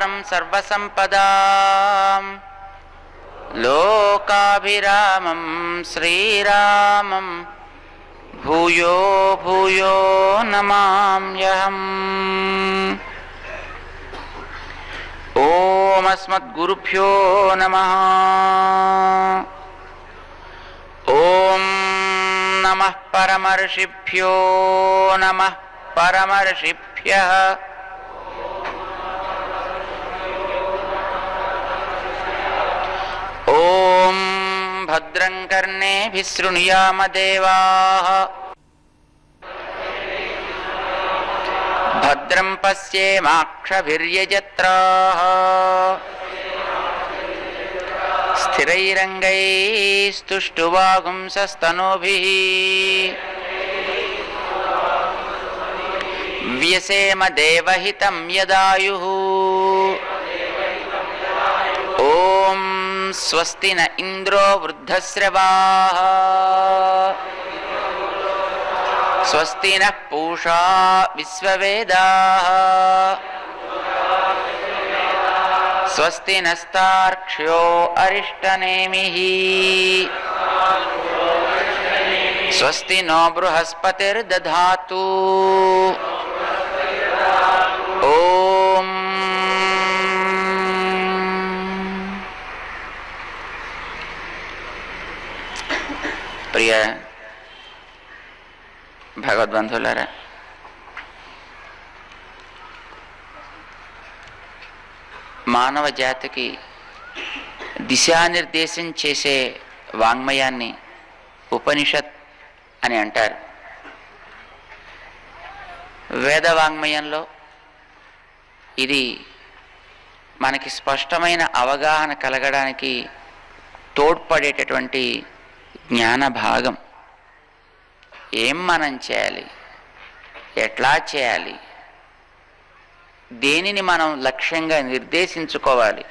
सर्वसम्पदा। लोकाभिरामं श्रीरामं भूयो भूयो नमाम्यहम्। ॐ नमः। ॐ नमः परमर्षिभ्यो नमः परमर्षिभ्यः। भद्रं कर्णेभिः शृणुयामदेवाः भद्रं पश्येमाक्षभिर्यजत्राः। स्थिरैरङ्गैस्तुष्टुवागुंसस्तनुभिः। व्यसेम देवहितं यदायुः। ॐ स्वस्ति न इन्द्रो वृद्धश्रवाः स्वस्ति नः पूषा विश्ववेदाः। स्वस्ति नस्तार्क्ष्यो अरिष्टनेमिः। स्वस्ति नो बृहस्पतिर्दधातु। ప్రియ భగవద్బంధువులారా మానవ జాతికి దిశానిర్దేశం చేసే వాంగ్మయాన్ని ఉపనిషత్ అని అంటారు. వేద వాంగ్మయంలో ఇది మనకి స్పష్టమైన అవగాహన కలగడానికి తోడ్పడేటటువంటి జ్ఞాన భాగం ఏం మనం చేయాలి? ఎట్లా చేయాలి? దేనిని మనం లక్ష్యంగా నిర్దేశించుకోవాలి?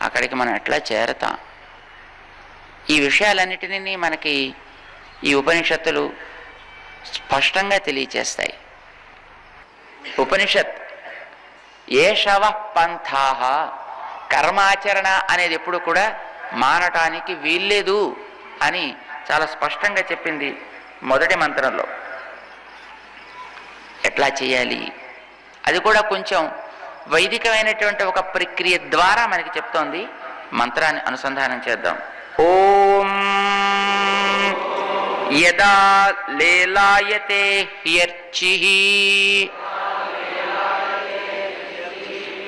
అక్కడికి మనం ఎట్లా చేరతాం? ఈ విషయాలన్నిటినీ మనకి ఈ ఉపనిషత్తులు స్పష్టంగా తెలియచేస్తాయి. ఉపనిషత్ ఏషవ పంథాహ కర్మాచరణ అనేది ఎప్పుడు కూడా మానటానికి వీల్లేదు. అని చాలా స్పష్టంగా చెప్పింది మొదటి మంత్రంలో. ఎట్లా చేయాలి? అది కూడా కొంచెం వైదికమైనటువంటి ఒక ప్రక్రియ ద్వారా మనకి చెప్తోంది. మంత్రాన్ని అనుసంధానం చేద్దాం. ఓం యదా లేలాయతే హ్యర్చి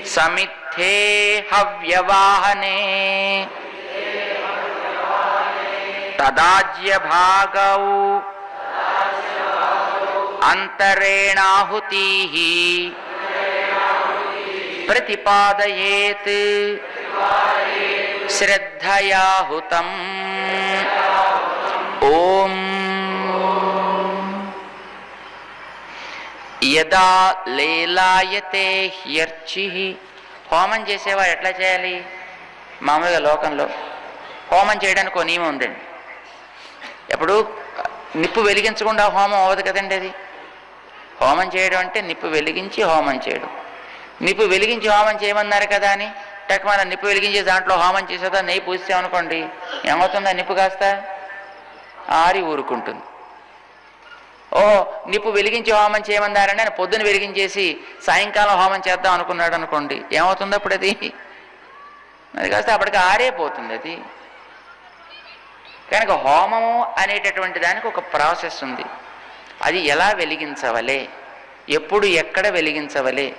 సమిథే హవ్యవాహనే తదాజ్య భాగౌ అంతరేణాహుతీ. ప్రతిపాదయేత్. శ్రద్ధయాహుతం. ఓం. యదా లీలాయతే హ్యర్చి. హోమం చేసేవాడు ఎట్లా చేయాలి? మామూలుగా లోకంలో. హోమం చేయడానికి ఒక నియమం ఉందండి. ఎప్పుడు నిప్పు వెలిగించకుండా హోమం అవ్వదు కదండి అది. హోమం చేయడం అంటే నిప్పు వెలిగించి హోమం చేయడం. నిప్పు వెలిగించి హోమం చేయమన్నారు కదా అని టక్ మన నిప్పు వెలిగించి దాంట్లో హోమం చేసేదా నెయ్యి పూసామనుకోండి ఏమవుతుందా నిప్పు కాస్త? ఆరి ఊరుకుంటుంది. ఓ నిప్పు వెలిగించి హోమం చేయమన్నారని ఆయన పొద్దున వెలిగించేసి సాయంకాలం హోమం చేద్దాం అనుకున్నాడు అనుకోండి ఏమవుతుంది అప్పుడు అది అది కాస్త అప్పటికి ఆరేపోతుంది అది. కనుక హోమము అనేటటువంటి దానికి ఒక ప్రాసెస్ ఉంది. అది ఎలా వెలిగించవలే? ఎప్పుడు ఎక్కడ వెలిగించవలే?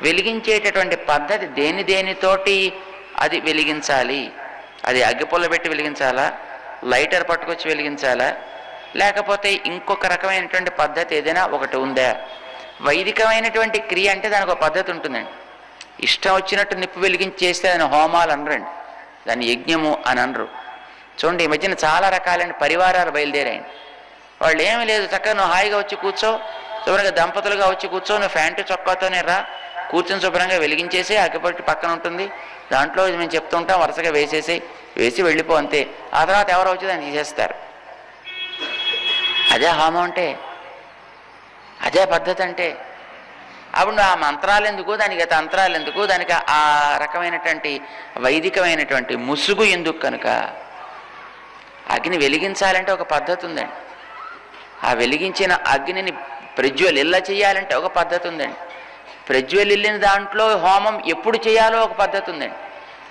వెలిగించేటటువంటి పద్ధతి దేని దేనితోటి అది వెలిగించాలి? అది అగ్గిపుల్ల పెట్టి వెలిగించాలా? లైటర్ పట్టుకొచ్చి వెలిగించాలా? లేకపోతే ఇంకొక రకమైనటువంటి పద్ధతి ఏదైనా ఒకటి ఉందా? వైదికమైనటువంటి క్రియ అంటే దానికి ఒక పద్ధతి ఉంటుందండి. ఇష్టం వచ్చినట్టు నిప్పు వెలిగించి చేస్తే దాని హోమాలు అనరండి. దాన్ని యజ్ఞము అని అనరు. చూడండి ఈ మధ్యన చాలా రకాలైన పరివారాలు బయలుదేరాయండి వాళ్ళు ఏమీ లేదు చక్కగా నువ్వు హాయిగా వచ్చి కూర్చో శుభ్రంగా దంపతులుగా వచ్చి కూర్చో నువ్వు ఫ్యాంటు చొక్కాతోనే రా. కూర్చొని శుభ్రంగా వెలిగించేసి అగ్గిపట్టి పక్కన ఉంటుంది. దాంట్లో మేము చెప్తుంటాం వరుసగా వేసేసి వేసి వెళ్ళిపో అంతే. ఆ తర్వాత ఎవరో వచ్చి దాన్ని తీసేస్తారు? అదే హోమం అంటే అదే పద్ధతి అంటే. అప్పుడు ఆ మంత్రాలు ఎందుకు దానికి తంత్రాలు ఎందుకు దానికి ఆ రకమైనటువంటి వైదికమైనటువంటి ముసుగు ఎందుకు కనుక అగ్ని వెలిగించాలంటే ఒక పద్ధతి ఉందండి ఆ వెలిగించిన అగ్నిని ప్రజ్వలిల్ల చేయాలంటే ఒక పద్ధతి ఉందండి ప్రజ్వలిల్లిన దాంట్లో హోమం ఎప్పుడు చేయాలో ఒక పద్ధతి ఉందండి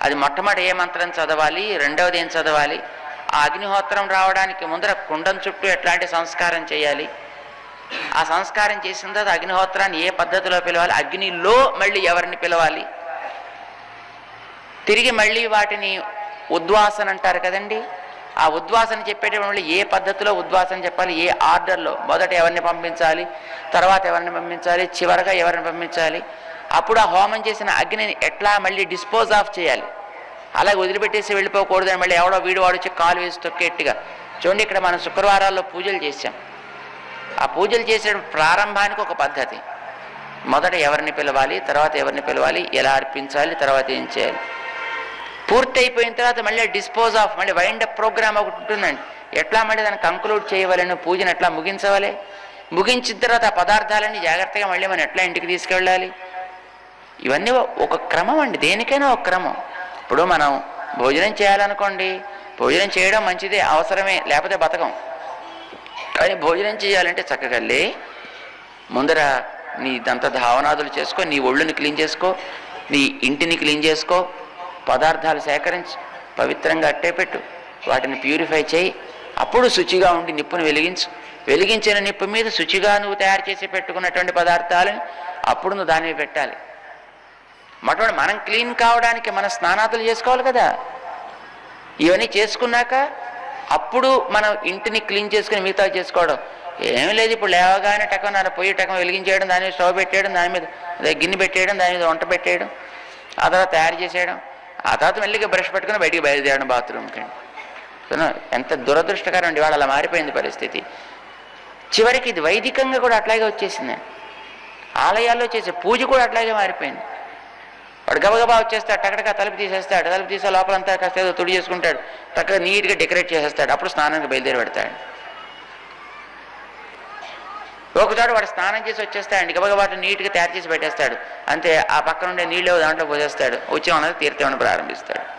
అది మొట్టమొదటి ఏ మంత్రం చదవాలి? రెండవది ఏం చదవాలి? ఆ అగ్నిహోత్రం రావడానికి ముందర కుండం చుట్టూ ఎట్లాంటి సంస్కారం చేయాలి? ఆ సంస్కారం చేసిన తర్వాత అగ్నిహోత్రాన్ని ఏ పద్ధతిలో పిలవాలి? అగ్నిలో మళ్ళీ ఎవరిని పిలవాలి? తిరిగి మళ్ళీ వాటిని ఉద్వాసన అంటారు కదండి. ఆ ఉద్వాసన చెప్పేటప్పుడు ఏ పద్ధతిలో ఉద్వాసన చెప్పాలి? ఏ ఆర్డర్లో? మొదట ఎవరిని పంపించాలి? తర్వాత ఎవరిని పంపించాలి? చివరగా ఎవరిని పంపించాలి? అప్పుడు ఆ హోమం చేసిన అగ్నిని ఎట్లా మళ్ళీ డిస్పోజ్ ఆఫ్ చేయాలి? అలాగే వదిలిపెట్టేసి వెళ్ళిపోకూడదని మళ్ళీ ఎవడో వీడు వాడు వచ్చి కాలు వేసి తొక్కేట్టుగా. చూడండి ఇక్కడ మనం శుక్రవారాల్లో పూజలు చేసాం ఆ పూజలు చేసే ప్రారంభానికి ఒక పద్ధతి. మొదట ఎవరిని పిలవాలి? తర్వాత ఎవరిని పిలవాలి? ఎలా అర్పించాలి? తర్వాత ఏం చేయాలి? పూర్తి అయిపోయిన తర్వాత మళ్ళీ డిస్పోజ్ ఆఫ్ మళ్ళీ వైండప్ ప్రోగ్రామ్ ఒకటి ఉంటుందండి. ఎట్లా మళ్ళీ దాన్ని కంక్లూడ్ చేయవలని పూజను ఎట్లా ముగించవాలి? ముగించిన తర్వాత ఆ పదార్థాలన్నీ జాగ్రత్తగా మళ్ళీ మనం ఎట్లా ఇంటికి తీసుకెళ్ళాలి? ఇవన్నీ ఒక క్రమం అండి దేనికైనా ఒక క్రమం. ఇప్పుడు మనం భోజనం చేయాలనుకోండి భోజనం చేయడం మంచిదే అవసరమే లేకపోతే బతకం. కానీ భోజనం చేయాలంటే చక్కగా లే ముందర నీ దంత ధావనాదులు చేసుకో నీ ఒళ్ళుని క్లీన్ చేసుకో నీ ఇంటిని క్లీన్ చేసుకో పదార్థాలు సేకరించి పవిత్రంగా అట్టే పెట్టు. వాటిని ప్యూరిఫై చేయి. అప్పుడు శుచిగా ఉండి నిప్పును వెలిగించు. వెలిగించిన నిప్పు మీద శుచిగా నువ్వు తయారు చేసి పెట్టుకున్నటువంటి పదార్థాలను అప్పుడు నువ్వు దాని మీద పెట్టాలి. మటువంటి మనం క్లీన్ కావడానికి మన స్నానాతులు చేసుకోవాలి కదా. ఇవన్నీ చేసుకున్నాక అప్పుడు మనం ఇంటిని క్లీన్ చేసుకుని మిగతా చేసుకోవడం. ఏం లేదు ఇప్పుడు లేవగానే టకం నాన్న పొయ్యి టకం వెలిగించేయడం దాని మీద స్టవ్ పెట్టేయడం దాని మీద గిన్నె పెట్టేయడం దాని మీద వంట పెట్టేయడం ఆ తర్వాత తయారు చేసేయడం. ఆ తర్వాత మెల్లిగా బ్రష్ పెట్టుకుని బయటికి బయలుదేరడం బాత్రూమ్కి ఎంత దురదృష్టకరం అండి వాళ్ళు అలా మారిపోయింది పరిస్థితి. చివరికి ఇది వైదికంగా కూడా అట్లాగే వచ్చేసింది. ఆలయాల్లో చేసే పూజ కూడా అట్లాగే మారిపోయింది. వాడు గబగబా వచ్చేస్తాడు టకటక తలుపు తీసేస్తాడు తలుపు తీసే లోపలంతా కాస్త ఏదో తుడి చేసుకుంటాడు చక్కగా నీట్గా డెకరేట్ చేసేస్తాడు అప్పుడు స్నానానికి బయలుదేరి పెడతాడు. ఒకచోట వాడు స్నానం చేసి వచ్చేస్తాడు గబగబా వాటిని నీట్గా తయారు చేసి పెట్టేస్తాడు. అంతే ఆ పక్కన ఉండే నీళ్ళు దాంట్లో పోసేస్తాడు. వచ్చి ఉన్నది తీర్థం ప్రారంభిస్తాడు.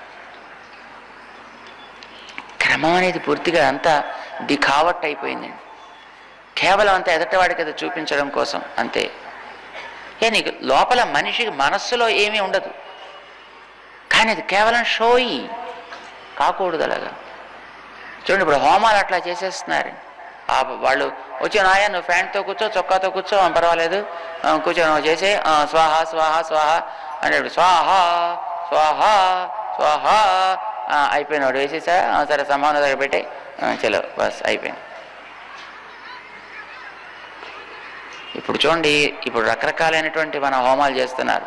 క్రమం అనేది పూర్తిగా అంతా దిఖావట్ అయిపోయిందండి. కేవలం అంతా ఎదటవాడికి అది చూపించడం కోసం అంతే. ఏ నీకు లోపల మనిషికి మనస్సులో ఏమీ ఉండదు. కానీ అది కేవలం షోయి కాకూడదు అలాగా. చూడండి ఇప్పుడు హోమాలు అట్లా చేసేస్తున్నారండి. వాళ్ళు వచ్చి నాయ నువ్వు ఫ్యాంట్తో కూర్చో చొక్కాతో కూర్చో పర్వాలేదు. కూర్చో నువ్వు చేసే స్వాహ స్వాహ స్వాహ అంటే స్వాహ స్వాహ స్వాహ. అయిపోయినాడు. వేసేసా? సరే సంభావన దగ్గర పెట్టే చలో బస్ అయిపోయింది. ఇప్పుడు చూడండి ఇప్పుడు రకరకాలైనటువంటి మన హోమాలు చేస్తున్నారు.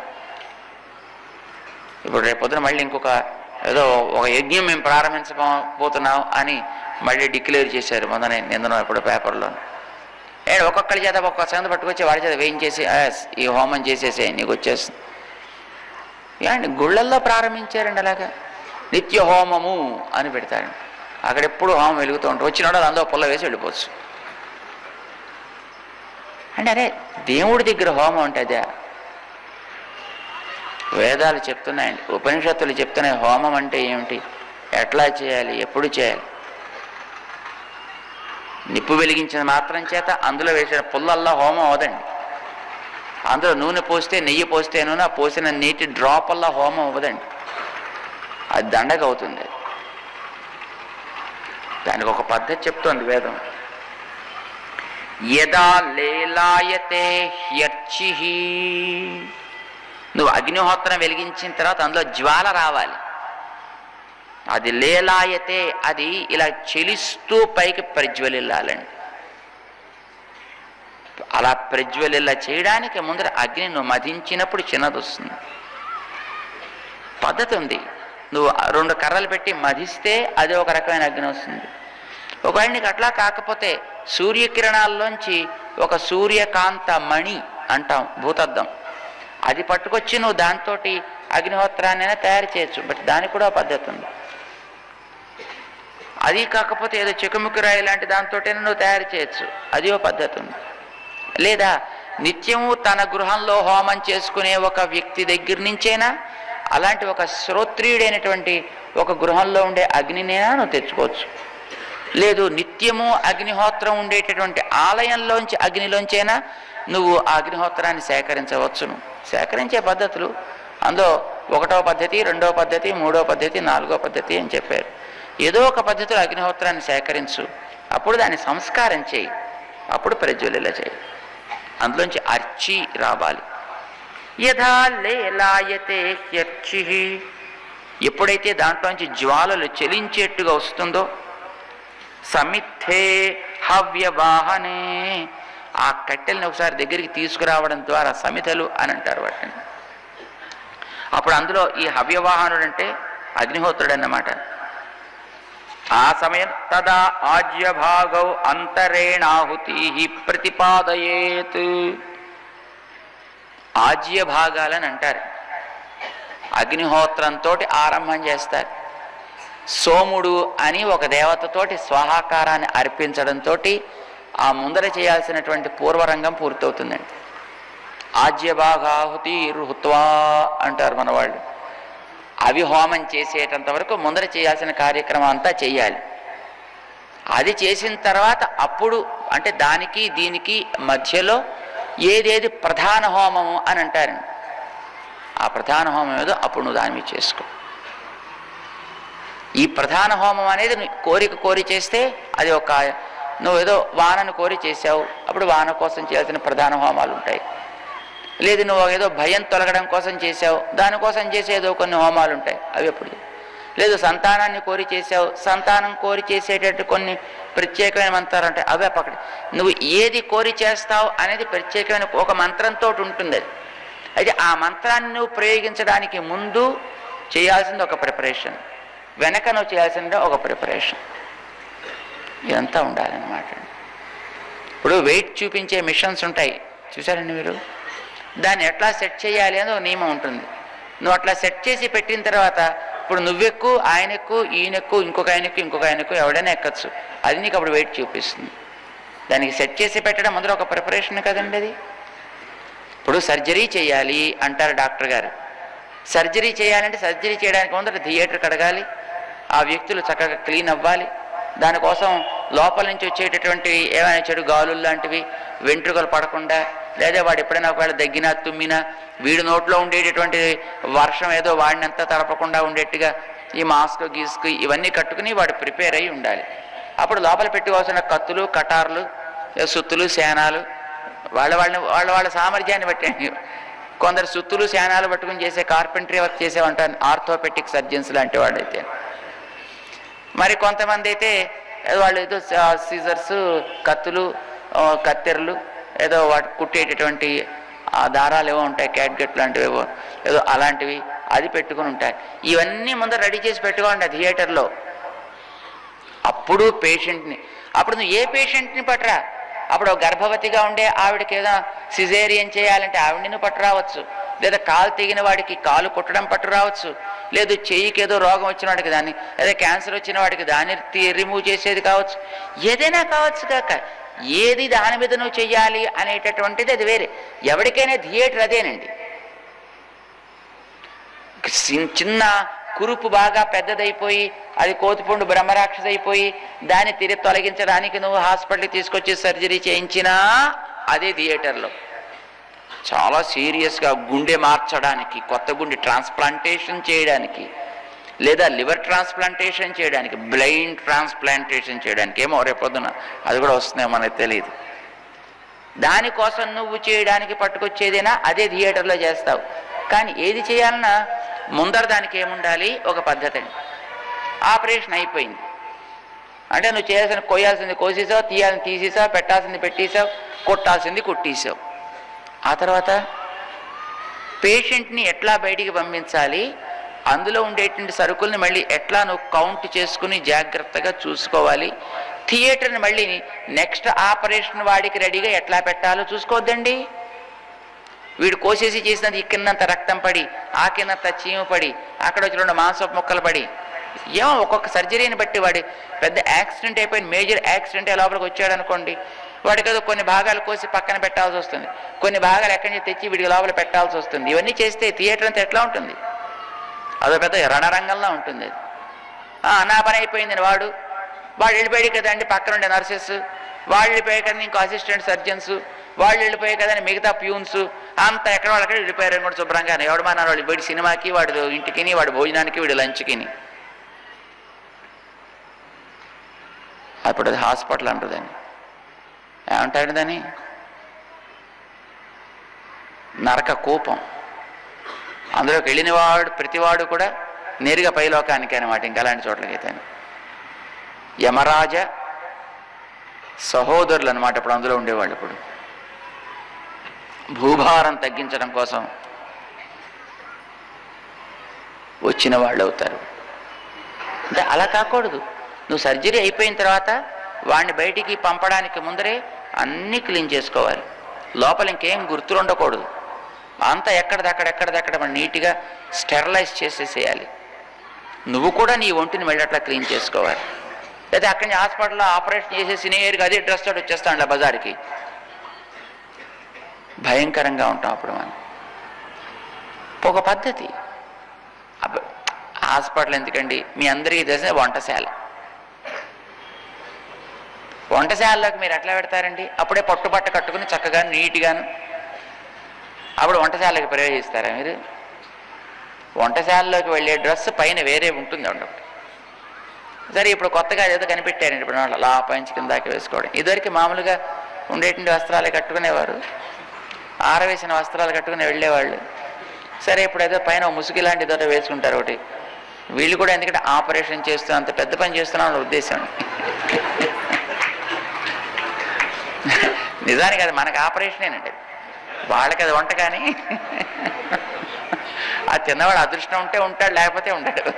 ఇప్పుడు రేపు పొద్దున మళ్ళీ ఇంకొక ఏదో ఒక యజ్ఞం మేము ప్రారంభించబోతున్నాం అని మళ్ళీ డిక్లేర్ చేశారు మొన్న నిందనం ఇప్పుడు పేపర్లో. ఏడు ఒక్కొక్కరి చేత ఒక్కొక్క సంగతి పట్టుకొచ్చి వాడి చేత వేయించేసి ఈ హోమం చేసేసే నీకు వచ్చేస్తుంది. ఏమండి గుళ్ళల్లో ప్రారంభించారండి అలాగా? నిత్య హోమము అని పెడతారండి అక్కడ ఎప్పుడు హోమం వెలుగుతూ ఉంటారు వచ్చినాడు అందులో పుల్ల వేసి వెళ్ళిపోవచ్చు. అంటే అరే దేవుడి దగ్గర హోమం అంటే అదే. వేదాలు చెప్తున్నాయండి ఉపనిషత్తులు చెప్తున్నాయి హోమం అంటే ఏమిటి? ఎట్లా చేయాలి? ఎప్పుడు చేయాలి? నిప్పు వెలిగించిన మాత్రం చేత అందులో వేసిన పుల్లల్లో హోమం అవదండి అందులో నూనె పోస్తే నెయ్యి పోస్తే నూనె ఆ పోసిన నీటి డ్రాపల్లా హోమం అవ్వదండి. అది దండగ అవుతుంది. దానికి ఒక పద్ధతి చెప్తోంది వేదం. యదా లేలాయతే హ్యర్చి నువ్వు అగ్నిహోత్రం వెలిగించిన తర్వాత అందులో జ్వాల రావాలి. అది లేలాయతే అది ఇలా చెలిస్తూ పైకి ప్రజ్వలిల్లాలండి. అలా ప్రజ్వలిల్ల చేయడానికి ముందర అగ్ని నువ్వు మధించినప్పుడు చిన్నది వస్తుంది. పద్ధతి ఉంది. నువ్వు రెండు కర్రలు పెట్టి మధిస్తే అది ఒక రకమైన అగ్ని వస్తుంది. ఒకవేళ నీకు అట్లా కాకపోతే సూర్యకిరణాల్లోంచి ఒక సూర్యకాంత మణి అంటాం భూతద్దం. అది పట్టుకొచ్చి నువ్వు దాంతో అగ్నిహోత్రాన్ని తయారు చేయొచ్చు. బట్ దానికి కూడా పద్ధతి ఉంది. అది కాకపోతే ఏదో చెకుముకి రాయి లాంటి దాంతో నువ్వు తయారు చేయొచ్చు. అది ఓ పద్ధతి ఉంది. లేదా నిత్యము తన గృహంలో హోమం చేసుకునే ఒక వ్యక్తి దగ్గర నుంచైనా? అలాంటి ఒక శ్రోత్రియుడైనటువంటి ఒక గృహంలో ఉండే అగ్నినైనా నువ్వు తెచ్చుకోవచ్చు. లేదు నిత్యము అగ్నిహోత్రం ఉండేటటువంటి ఆలయంలోంచి అగ్నిలోంచైనా? నువ్వు ఆ అగ్నిహోత్రాన్ని సేకరించవచ్చును సేకరించే పద్ధతులు అందులో ఒకటో పద్ధతి రెండో పద్ధతి మూడో పద్ధతి నాలుగో పద్ధతి అని చెప్పారు. ఏదో ఒక పద్ధతిలో అగ్నిహోత్రాన్ని సేకరించు. అప్పుడు దాన్ని సంస్కారం చేయి. అప్పుడు ప్రజ్వలిల చేయి. అందులోంచి అర్చి రావాలి. యథా లేలాయతే హ్యర్చి ఎప్పుడైతే దాంట్లోంచి జ్వాలలు చెలించేట్టుగా వస్తుందో సమిత్థే హవ్యవాహనే. ఆ కట్టెల్ని ఒకసారి దగ్గరికి తీసుకురావడం ద్వారా సమితలు అని అంటారు వాటిని. అప్పుడు అందులో ఈ హవ్యవాహనుడు అంటే అగ్నిహోత్రుడు అన్నమాట ఆ సమయం తదా ఆజ్యభాగౌ అంతరేణాహుతి ప్రతిపాదయేత్. ఆజ్య భాగాలని అంటారు. అగ్నిహోత్రంతో ఆరంభం చేస్తారు. సోముడు అని ఒక దేవతతోటి స్వాహాకారాన్ని అర్పించడంతో ఆ ముందర చేయాల్సినటువంటి పూర్వరంగం పూర్తవుతుందండి. ఆజ్యభాగాహుతి రుహుత్వా అంటారు మనవాళ్ళు. అవి హోమం చేసేటంత వరకు ముందర చేయాల్సిన కార్యక్రమం అంతా చేయాలి అది చేసిన తర్వాత అప్పుడు అంటే దానికి దీనికి మధ్యలో ఏదేది ప్రధాన హోమము అని అంటారు ఆ ప్రధాన హోమం ఏదో అప్పుడు నువ్వు దాని మీద చేసుకో. ఈ ప్రధాన హోమం అనేది నువ్వు కోరిక కోరి చేస్తే అది ఒక నువ్వు ఏదో వానను కోరి చేసావు అప్పుడు వాన కోసం చేయాల్సిన ప్రధాన హోమాలు ఉంటాయి. లేదు నువ్వు ఏదో భయం తొలగడం కోసం చేసావు దానికోసం చేసే ఏదో కొన్ని హోమాలు ఉంటాయి. అవి ఎప్పుడు లేదు సంతానాన్ని కోరి చేసావు సంతానం కోరి చేసేటట్టు కొన్ని ప్రత్యేకమైన మంత్రాలు ఉంటాయి. అవే పక్కన. నువ్వు ఏది కోరి చేస్తావు అనేది ప్రత్యేకమైన ఒక మంత్రంతో ఉంటుంది అది. అయితే ఆ మంత్రాన్ని నువ్వు ప్రయోగించడానికి ముందు చేయాల్సింది ఒక ప్రిపరేషన్ వెనక నువ్వు చేయాల్సింది ఒక ప్రిపరేషన్ ఇదంతా ఉండాలన్నమాట. ఇప్పుడు వెయిట్ చూపించే మిషన్స్ ఉంటాయి. చూసారండి మీరు? దాన్ని ఎట్లా సెట్ చేయాలి అనేది ఒక నియమం ఉంటుంది. నువ్వు అట్లా సెట్ చేసి పెట్టిన తర్వాత ఇప్పుడు నువ్వెక్కు ఆయనెక్కు ఈయనెక్కు ఇంకొక ఆయనకు ఇంకొక ఆయనకు ఎవడైనా ఎక్కచ్చు. అది నీకు అప్పుడు వెయిట్ చూపిస్తుంది. దానికి సెట్ చేసి పెట్టడం అందులో ఒక ప్రిపరేషన్ కదండి అది? ఇప్పుడు సర్జరీ చేయాలి అంటారు డాక్టర్ గారు. సర్జరీ చేయాలంటే సర్జరీ చేయడానికి ముందర థియేటర్ కడగాలి. ఆ వ్యక్తులు చక్కగా క్లీన్ అవ్వాలి. దానికోసం లోపల నుంచి వచ్చేటటువంటి ఏమైనా చెడు గాలులు లాంటివి వెంట్రుకలు పడకుండా లేదా వాడు ఎప్పుడైనా ఒకవేళ దగ్గినా తుమ్మినా వీడి నోట్లో ఉండేటటువంటి వర్షం ఏదో వాడినంతా తడపకుండా ఉండేట్టుగా ఈ మాస్క్ గీస్క్ ఇవన్నీ కట్టుకుని వాడు ప్రిపేర్ అయి ఉండాలి. అప్పుడు లోపల పెట్టుకోవాల్సిన కత్తులు కటార్లు సుత్తులు సేనాలు వాళ్ళ వాళ్ళని వాళ్ళ వాళ్ళ సామర్థ్యాన్ని బట్టి కొందరు సుత్తులు శానాలు పట్టుకుని చేసే కార్పెంటరీ వర్క్ చేసేవంటారు ఆర్థోపెటిక్ సర్జన్స్ లాంటి వాళ్ళు అయితే మరి కొంతమంది అయితే ఏదో వాళ్ళు ఏదో సీజర్స్ కత్తులు కత్తెరలు ఏదో వాటి కుట్టేటటువంటి ఆ దారాలు ఏవో ఉంటాయి క్యాట్గెట్ లాంటివి ఏవో ఏదో అలాంటివి అది పెట్టుకుని ఉంటాయి. ఇవన్నీ ముందర రెడీ చేసి పెట్టుకోండి థియేటర్లో. అప్పుడు పేషెంట్ని అప్పుడు నువ్వు ఏ పేషెంట్ని పట్టరా? అప్పుడు గర్భవతిగా ఉండే ఆవిడకి ఏదో సిజేరియన్ చేయాలంటే ఆవిడని పట్టురావచ్చు పట్టు రావచ్చు లేదా కాలు తెగిన వాడికి కాలు కుట్టడం పట్టు రావచ్చు లేదు చెయ్యికి ఏదో రోగం వచ్చిన వాడికి దాన్ని లేదా క్యాన్సర్ వచ్చిన వాడికి దాన్ని రిమూవ్ చేసేది కావచ్చు. ఏదైనా కావచ్చు కాక ఏది దాని మీద నువ్వు చెయ్యాలి అనేటటువంటిది అది వేరే. ఎవరికైనా థియేటర్ అదేనండి. చిన్న కురుపు బాగా పెద్దదైపోయి అది కోతిపుండు బ్రహ్మరాక్షస అయిపోయి దాన్ని తిరిగి తొలగించడానికి నువ్వు హాస్పిటల్కి తీసుకొచ్చి సర్జరీ చేయించినా అదే థియేటర్లో. చాలా సీరియస్గా గుండె మార్చడానికి కొత్త గుండె ట్రాన్స్ప్లాంటేషన్ చేయడానికి లేదా లివర్ ట్రాన్స్ప్లాంటేషన్ చేయడానికి బ్లైండ్ ట్రాన్స్ప్లాంటేషన్ చేయడానికి ఏమో రేపొద్దున అది కూడా వస్తుందేమో మనకు తెలియదు. దానికోసం నువ్వు చేయడానికి పట్టుకొచ్చేదైనా? అదే థియేటర్లో చేస్తావు. కానీ ఏది చేయాలన్నా ముందర దానికి ఏముండాలి? ఒక పద్ధతి. అండి ఆపరేషన్ అయిపోయింది. అంటే నువ్వు చేయాల్సిన కొయ్యాల్సింది కోసేసావు తీయాల్సింది తీసేసావు పెట్టాల్సింది పెట్టేసావు కొట్టాల్సింది కొట్టేసావు. ఆ తర్వాత పేషెంట్ని ఎట్లా బయటికి పంపించాలి? అందులో ఉండేటువంటి సరుకుల్ని మళ్ళీ ఎట్లా నువ్వు కౌంట్ చేసుకుని జాగ్రత్తగా చూసుకోవాలి. థియేటర్ని మళ్ళీ నెక్స్ట్ ఆపరేషన్ వాడికి రెడీగా ఎట్లా పెట్టాలో చూసుకోవద్దండి. వీడు కోసేసి చేసినది ఈ కిందంత రక్తం పడి ఆ కిందంత చీమ పడి అక్కడ వచ్చి రెండు మాంసపు ముక్కలు పడి. ఏమో ఒక్కొక్క సర్జరీని బట్టి వాడి పెద్ద యాక్సిడెంట్ అయిపోయిన మేజర్ యాక్సిడెంట్ లోపలికి వచ్చాడు అనుకోండి. వాడికి ఏదో కొన్ని భాగాలు కోసి పక్కన పెట్టాల్సి వస్తుంది. కొన్ని భాగాలు ఎక్కడి నుంచి తెచ్చి వీడికి లోపల పెట్టాల్సి వస్తుంది. ఇవన్నీ చేస్తే థియేటర్ అంతా ఎట్లా ఉంటుంది? అదో పెద్ద రణరంగంలో ఉంటుంది అది. నా పని అయిపోయింది వాడు. వాడు వెళ్ళిపోయాడు కదండి పక్కన ఉండే నర్సెస్. వాళ్ళు వెళ్ళిపోయాయి కదా ఇంకో అసిస్టెంట్ సర్జన్స్. వాళ్ళు వెళ్ళిపోయాయి కదండి మిగతా ప్యూన్స్. అంతా ఎక్కడ వాళ్ళు అక్కడ వెళ్ళిపోయారు శుభ్రంగా ఎవడు మన వాళ్ళు వీడి సినిమాకి వాడు ఇంటికిని వాడు భోజనానికి వీడు లంచ్కిని. అప్పుడు అది హాస్పిటల్ అంటుందని ఏమంటాడు దాన్ని? నరక కోపం. అందులోకి వెళ్ళిన వాడు ప్రతివాడు కూడా నేరుగా పైలోకానికి అనమాట ఇంకా అలాంటి చోట్లకైతే యమరాజ సహోదరులు అనమాట ఇప్పుడు అందులో ఉండేవాళ్ళు ఇప్పుడు. భూభారం తగ్గించడం కోసం వచ్చిన వాళ్ళు అవుతారు. అంటే అలా కాకూడదు. నువ్వు సర్జరీ అయిపోయిన తర్వాత వాడిని బయటికి పంపడానికి ముందరే అన్నీ క్లీన్ చేసుకోవాలి. లోపల ఇంకేం గుర్తులు ఉండకూడదు. అంతా ఎక్కడిదక్కడెక్కడిదక్కడ మనం నీట్గా స్టెరిలైజ్ చేసేసేయాలి. నువ్వు కూడా నీ ఒంటిని వెళ్ళట్లా క్లీన్ చేసుకోవాలి. లేదా అక్కడి నుంచి హాస్పిటల్లో ఆపరేషన్ చేసేసి నేరుగా అదే డ్రెస్ తోటి వచ్చేస్తాను బజార్కి. భయంకరంగా ఉంటాం అప్పుడు మనం. ఒక పద్ధతి. హాస్పిటల్ ఎందుకండి? మీ అందరికీ తెలిసిన వంటశాల. వంటశాలలోకి మీరు ఎట్లా పెడతారండి? అప్పుడే పట్టుబట్ట కట్టుకుని చక్కగా నీట్గాను అప్పుడు వంటశాలకి ప్రవేశిస్తారా మీరు? వంటశాలలోకి వెళ్ళే డ్రెస్ పైన వేరే ఉంటుంది ఉండవు సరే ఇప్పుడు కొత్తగా ఏదో కనిపెట్టారండి ఇప్పుడు వాళ్ళు అలా పైంచి కిందాకి వేసుకోవడం. ఇదివరకు మామూలుగా ఉండేటువంటి వస్త్రాలు కట్టుకునేవారు. ఆరవేసిన వస్త్రాలు కట్టుకుని వెళ్ళేవాళ్ళు. సరే ఇప్పుడు ఏదో పైన ముసుగు లాంటి ఏదో వేసుకుంటారు ఒకటి. వీళ్ళు కూడా ఎందుకంటే ఆపరేషన్ చేస్తూ అంత పెద్ద పని చేస్తున్నాం ఉద్దేశం. నిజానికి అది మనకు ఆపరేషనేనండి వాళ్ళకి అది వంట కానీ ఆ తిన్నవాడు అదృష్టం ఉంటే ఉంటాడు లేకపోతే ఉంటాడు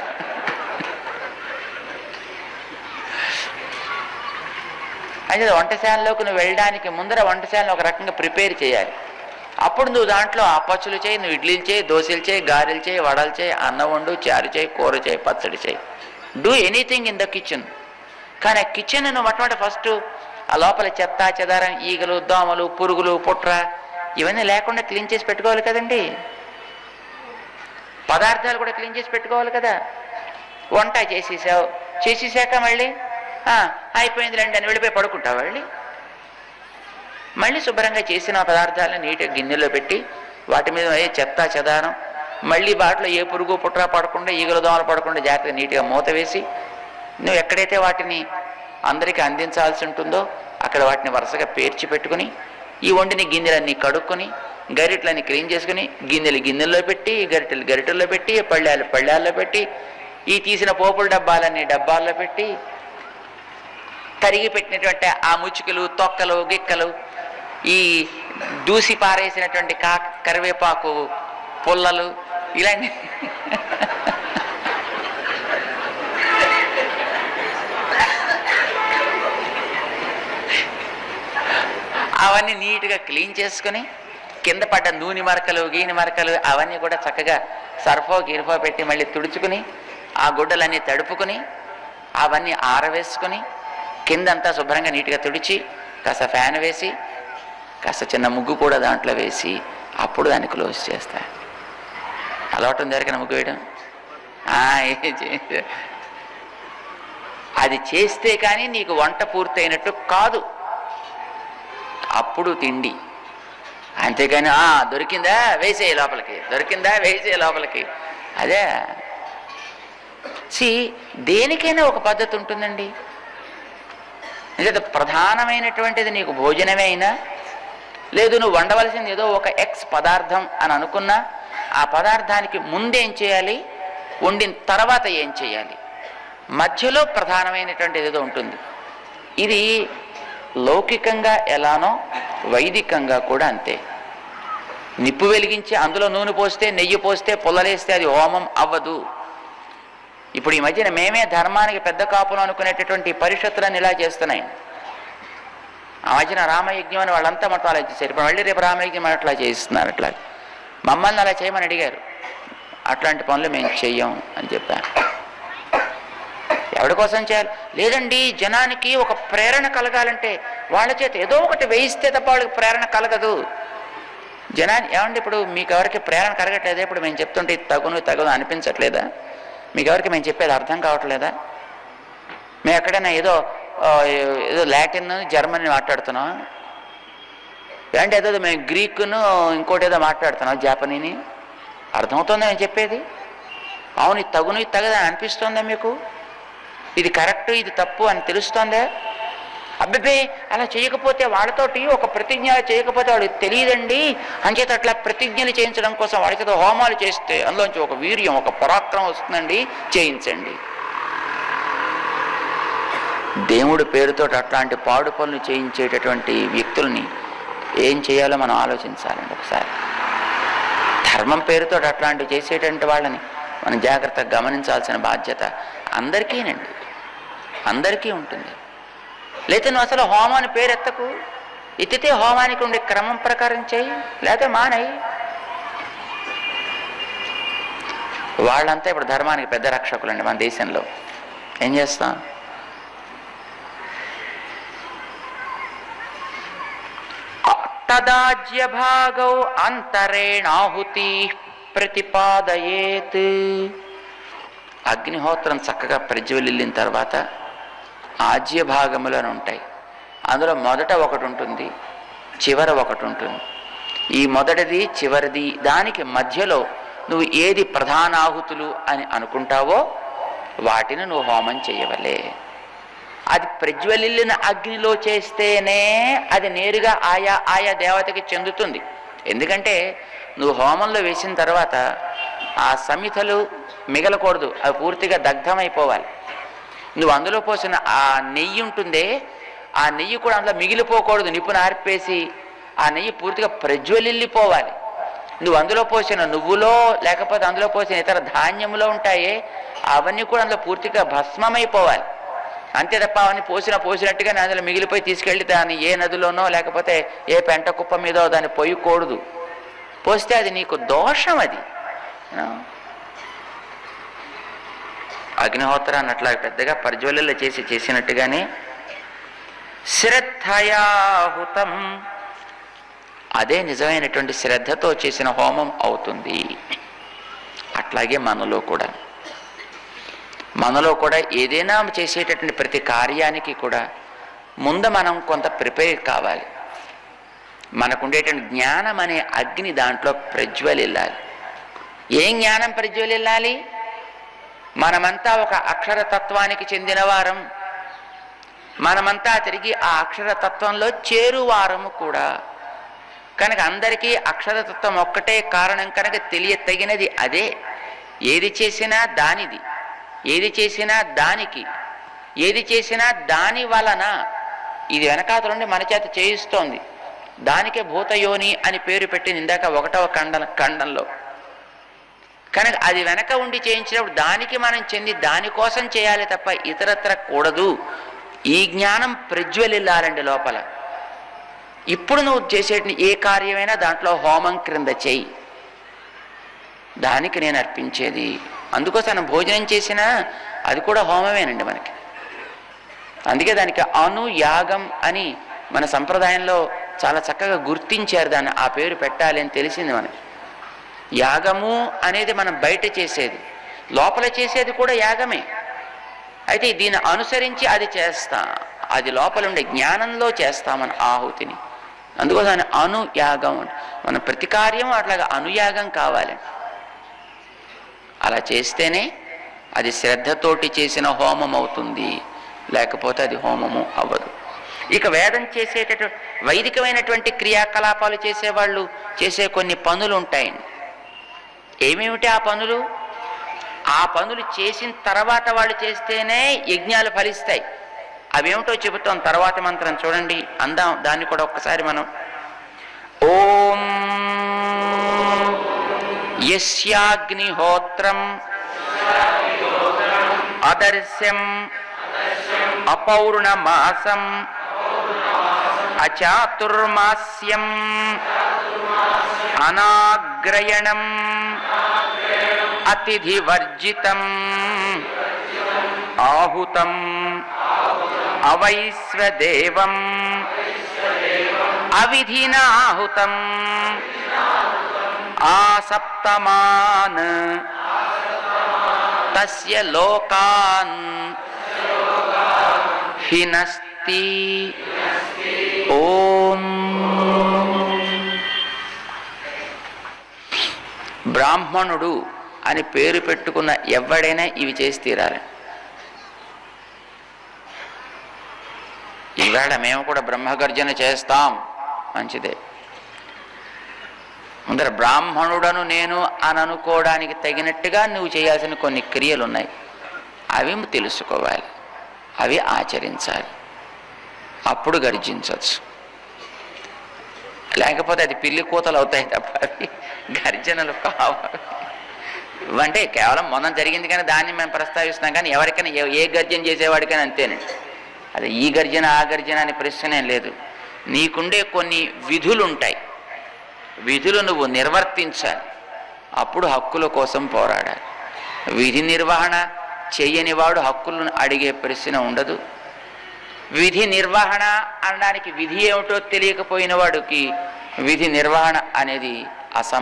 అయితే వంటశాలలోకి నువ్వు వెళ్ళడానికి ముందర వంటశాలను ఒక రకంగా ప్రిపేర్ చేయాలి. అప్పుడు నువ్వు దాంట్లో అప్పచ్చులు చేయి నువ్వు ఇడ్లీలు చేయి దోశలు చేయి గారెలు చేయి వడలు చేయి అన్నం వండు చారు చేయి కూర చేయి పచ్చడి చేయి. Do anything in the kitchen కానీ ఆ కిచెన్ నువ్వు మొట్టమొదటి ఫస్ట్ ఆ లోపల చెత్త చెదారం ఈగలు దోమలు పురుగులు పుట్ర ఇవన్నీ లేకుండా క్లీన్ చేసి పెట్టుకోవాలి కదండి. పదార్థాలు కూడా క్లీన్ చేసి పెట్టుకోవాలి కదా. వంట చేసేసావు. చేసేసాక మళ్ళీ? అయిపోయిందిలేండి అయిపోయింది రండి అని వెళ్ళిపోయి పడుకుంటావు వెళ్ళి మళ్ళీ శుభ్రంగా చేసిన పదార్థాలను నీట్గా గిన్నెలో పెట్టి వాటి మీద ఏ చెత్త చెదానం మళ్ళీ వాటిలో ఏ పురుగు పుట్రా పడకుండా ఈగలు దోమలు పడకుండా జాగ్రత్తగా నీట్గా మూత వేసి నువ్వు ఎక్కడైతే వాటిని అందరికీ అందించాల్సి ఉంటుందో అక్కడ వాటిని వరుసగా పేర్చి పెట్టుకుని ఈ వండిని గిన్నెలన్నీ కడుక్కొని గరిటలన్నీ క్లీన్ చేసుకుని గిన్నెలు గిన్నెల్లో పెట్టి గరిటెలు గరిటెల్లో పెట్టి పళ్ళాలు పళ్ళాల్లో పెట్టి ఈ తీసిన పోపుల డబ్బాలన్నీ డబ్బాల్లో పెట్టి తరిగి పెట్టినటువంటి ఆ ముచ్చుకలు తొక్కలు గిక్కలు ఈ దూసి పారేసినటువంటి కా కరివేపాకు పుల్లలు ఇలాంటి అవన్నీ నీట్గా క్లీన్ చేసుకుని కింద పడ్డ నూనె మరకలు గీని మరకలు అవన్నీ కూడా చక్కగా సర్ఫో గిర్ఫో పెట్టి మళ్ళీ తుడుచుకుని ఆ గుడ్డలన్నీ తడుపుకుని అవన్నీ ఆరవేసుకుని కిందంతా శుభ్రంగా నీట్గా తుడిచి కాస్త ఫ్యాన్ వేసి కాస్త చిన్న ముగ్గు కూడా దాంట్లో వేసి అప్పుడు దాన్ని క్లోజ్ చేస్తా. అలవాటు జరిగిన ముగ్గు వేయడం? అది చేస్తే కానీ నీకు వంట పూర్తయినట్టు కాదు. అప్పుడు తిండి. అంతేకాని "ఆ, దొరికిందా? వేసేయి లోపలికి. దొరికిందా? వేసేయి లోపలికి. అదే. సి దేనికైనా ఒక పద్ధతి ఉంటుందండి. లేదా ప్రధానమైనటువంటిది నీకు భోజనమే అయినా లేదు నువ్వు వండవలసింది ఏదో ఒక ఎక్స్ పదార్థం అని అనుకున్నా ఆ పదార్థానికి ముందేం చేయాలి? వండిన తర్వాత ఏం చేయాలి? మధ్యలో ప్రధానమైనటువంటిది ఏదో ఉంటుంది. ఇది లౌకికంగా ఎలానో వైదికంగా కూడా అంతే. నిప్పు వెలిగించి అందులో నూనె పోస్తే నెయ్యి పోస్తే పుల్లలేస్తే అది హోమం అవ్వదు. ఇప్పుడు ఈ మధ్యన మేమే ధర్మానికి పెద్ద కాపులు అనుకునేటటువంటి పరిషత్తులను ఇలా చేస్తున్నాయి. ఆ మధ్యన రామయజ్ఞం అని వాళ్ళంతా మొత్తం అలా చేశారు ఇప్పుడు మళ్ళీ రేపు రామయజ్ఞం అని అట్లా చేయిస్తున్నారు అట్లా. మమ్మల్ని అలా చేయమని అడిగారు. అట్లాంటి పనులు మేము చెయ్యం అని చెప్పాను ఎవరి కోసం చేయాలి? లేదండి జనానికి ఒక ప్రేరణ కలగాలంటే వాళ్ళ చేత ఏదో ఒకటి వేయిస్తే తప్ప వాళ్ళకి ప్రేరణ కలగదు. జనాన్ని ఏమండి ఇప్పుడు మీకు ఎవరికి ప్రేరణ కలగట్లేదా? ఇప్పుడు మేము చెప్తుంటే తగును తగును అనిపించట్లేదా? మీకు ఎవరికి మేము చెప్పేది అర్థం కావట్లేదా? మేము ఎక్కడైనా ఏదో ఏదో లాటిన్ జర్మనీ మాట్లాడుతున్నాం. ఏంటి ఏదో మేము గ్రీకును ఇంకోటి ఏదో మాట్లాడుతున్నాం జాపనీని. అర్థమవుతుందా మేము చెప్పేది? అవును ఇది తగును ఇది తగదా అనిపిస్తుందా మీకు? ఇది కరెక్ట్ ఇది తప్పు అని తెలుస్తోందా? అబ్బాయి అలా చేయకపోతే వాళ్ళతోటి ఒక ప్రతిజ్ఞ చేయకపోతే వాడికి తెలియదండి. అంచేత అట్లా ప్రతిజ్ఞలు చేయించడం కోసం వాళ్ళ చేత హోమాలు చేస్తే అందులోంచి ఒక వీర్యం ఒక పరాక్రమం వస్తుందండి. చేయించండి. దేవుడి పేరుతో అట్లాంటి పాడు పనులు చేయించేటటువంటి వ్యక్తుల్ని ఏం చేయాలో మనం ఆలోచించాలండి ఒకసారి. ధర్మం పేరుతో అట్లాంటివి చేసేటువంటి వాళ్ళని మనం జాగ్రత్తగా గమనించాల్సిన బాధ్యత అందరికీనండి. అందరికీ ఉంటుంది. లేకపోతే నువ్వు అసలు హోమాన్ని పేరు ఎత్తకు ఎత్తితే హోమానికి ఉండే క్రమం ప్రకారం చేయి లేకపోతే మానేయి. వాళ్ళంతా ఇప్పుడు ధర్మానికి పెద్ద రక్షకులండి మన దేశంలో. ఏం చేస్తాం? తదాజ్య భాగౌ అంతరేణాహుతి ప్రతిపాదయేత్. అగ్నిహోత్రం చక్కగా ప్రజ్వలిల్లిన తర్వాత ఆజ్య భాగములు అని ఉంటాయి అందులో మొదట ఒకటి ఉంటుంది చివర ఒకటి ఉంటుంది ఈ మొదటిది చివరిది దానికి మధ్యలో నువ్వు ఏది ప్రధానాహుతులు అని అనుకుంటావో వాటిని నువ్వు హోమం చేయవలే. అది ప్రజ్వలిల్లిన అగ్నిలో చేస్తేనే అది నేరుగా ఆయా ఆయా దేవతకి చెందుతుంది. ఎందుకంటే నువ్వు హోమంలో వేసిన తర్వాత ఆ సమితలు మిగలకూడదు అవి పూర్తిగా దగ్ధమైపోవాలి. నువ్వు అందులో పోసిన ఆ నెయ్యి ఉంటుందే ఆ నెయ్యి కూడా అందులో మిగిలిపోకూడదు. నిప్పును ఆర్పేసి ఆ నెయ్యి పూర్తిగా ప్రజ్వలిల్లిపోవాలి. నువ్వు అందులో పోసిన నువ్వులో లేకపోతే అందులో పోసిన ఇతర ధాన్యములో ఉంటాయే అవన్నీ కూడా అందులో పూర్తిగా భస్మమైపోవాలి. అంతే తప్ప అవన్నీ పోసిన పోసినట్టుగానే అందులో మిగిలిపోయి తీసుకెళ్ళి దాన్ని ఏ నదిలోనో లేకపోతే ఏ పెంట కుప్ప మీదో దాన్ని పోయకూడదు. పోస్తే అది నీకు దోషం అది? అగ్నిహోత్రాన్ని అట్లా పెద్దగా ప్రజ్వలలో చేసి చేసినట్టుగానే శ్రద్ధయాహుతం. అదే నిజమైనటువంటి శ్రద్ధతో చేసిన హోమం అవుతుంది. అట్లాగే మనలో కూడా. మనలో కూడా ఏదైనా చేసేటటువంటి ప్రతి కార్యానికి కూడా ముందు మనం కొంత ప్రిపేర్ కావాలి. మనకుండేటువంటి జ్ఞానం అనే అగ్ని దాంట్లో ప్రజ్వలిల్లాలి. ఏం జ్ఞానం ప్రజ్వలిల్లాలి? మనమంతా ఒక అక్షరతత్వానికి చెందిన వారం మనమంతా తిరిగి ఆ అక్షరతత్వంలో చేరువారము కూడా. కనుక అందరికీ అక్షరతత్వం ఒక్కటే కారణం కనుక తెలియ తగినది అదే. ఏది చేసినా దానిది ఏది చేసినా దానికి ఏది చేసినా దాని వలన. ఇది వెనకాతలుండి మన చేత చేయిస్తోంది. దానికే భూతయోని అని పేరు పెట్టింది ఇందాక ఒకటవ ఖండ ఖండంలో. కనుక అది వెనక ఉండి చేయించినప్పుడు దానికి మనం చెంది దానికోసం చేయాలి తప్ప ఇతరత్ర కూడదు. ఈ జ్ఞానం ప్రజ్వలిల్లాలండి లోపల. ఇప్పుడు నువ్వు చేసే ఏ కార్యమైనా దాంట్లో హోమం క్రింద చేయి. దానికి నేను అర్పించేది. అందుకోసం భోజనం చేసినా అది కూడా హోమమేనండి మనకి. అందుకే దానికి అను యాగం అని మన సంప్రదాయంలో చాలా చక్కగా గుర్తించారు. దాన్ని ఆ పేరు పెట్టాలి అని తెలిసింది మనకి. యాగము అనేది మనం బయట చేసేది. లోపల చేసేది కూడా యాగమే. అయితే దీన్ని అనుసరించి అది చేస్తా అది లోపల ఉండే జ్ఞానంలో చేస్తాం మన ఆహుతిని. అందుకోసం అనుయాగం మన ప్రతి కార్యం అట్లాగా అనుయాగం కావాలి. అలా చేస్తేనే అది శ్రద్ధతోటి చేసిన హోమం అవుతుంది. లేకపోతే అది హోమము అవ్వదు. ఇక వేదం చేసేటటువంటి వైదికమైనటువంటి క్రియాకలాపాలు చేసేవాళ్ళు చేసే కొన్ని పనులు ఉంటాయండి. ఏమేమిటి ఆ పనులు? ఆ పనులు చేసిన తర్వాత వాళ్ళు చేస్తేనే యజ్ఞాలు ఫలిస్తాయి. అవేమిటో చెబుతాం. తర్వాత మంత్రం చూడండి. అందాం. దాన్ని కూడా ఒక్కసారి మనం. ఓం యస్యాగ్నిహోత్రం అదర్శ్యం అపౌర్ణమాసం అచాతుర్మాస్యం అనాగ్రయణం అతిథి వర్జితం ఆహుతం అవైశ్వదేవం అవిధినాహుతం ఆసప్తమాన్ తస్య లోకాన్ హినస్తి ఓం. బ్రాహ్మణుడు అని పేరు పెట్టుకున్న ఎవడైనా ఇవి చేసి తీరాలి. ఈవేళ మేము కూడా బ్రహ్మగర్జన చేస్తాం. మంచిదే. ముందర బ్రాహ్మణుడను నేను అని అనుకోవడానికి తగినట్టుగా నువ్వు చేయాల్సిన కొన్ని క్రియలు ఉన్నాయి అవి తెలుసుకోవాలి. అవి ఆచరించాలి. అప్పుడు గర్జించవచ్చు. లేకపోతే అది పిల్లి కూతలు అవుతాయి తప్ప అవి గర్జనలు కావాలి అంటే కేవలం మొన్న జరిగింది కానీ దాన్ని మేము ప్రస్తావిస్తున్నాం కానీ ఎవరికైనా ఏ- గర్జన చేసేవాడికైనా అంతేనండి. అది ఈ గర్జన ఆ గర్జన అనే ప్రశ్నే లేదు. నీకుండే కొన్ని విధులు ఉంటాయి విధులు నువ్వు నిర్వర్తించాలి. అప్పుడు హక్కుల కోసం పోరాడాలి. విధి నిర్వహణ చెయ్యని వాడు హక్కులను అడిగే ప్రశ్న ఉండదు. విధి నిర్వహణ అనడానికి విధి ఏమిటో తెలియకపోయిన వాడికి విధి నిర్వహణ అనేది అసం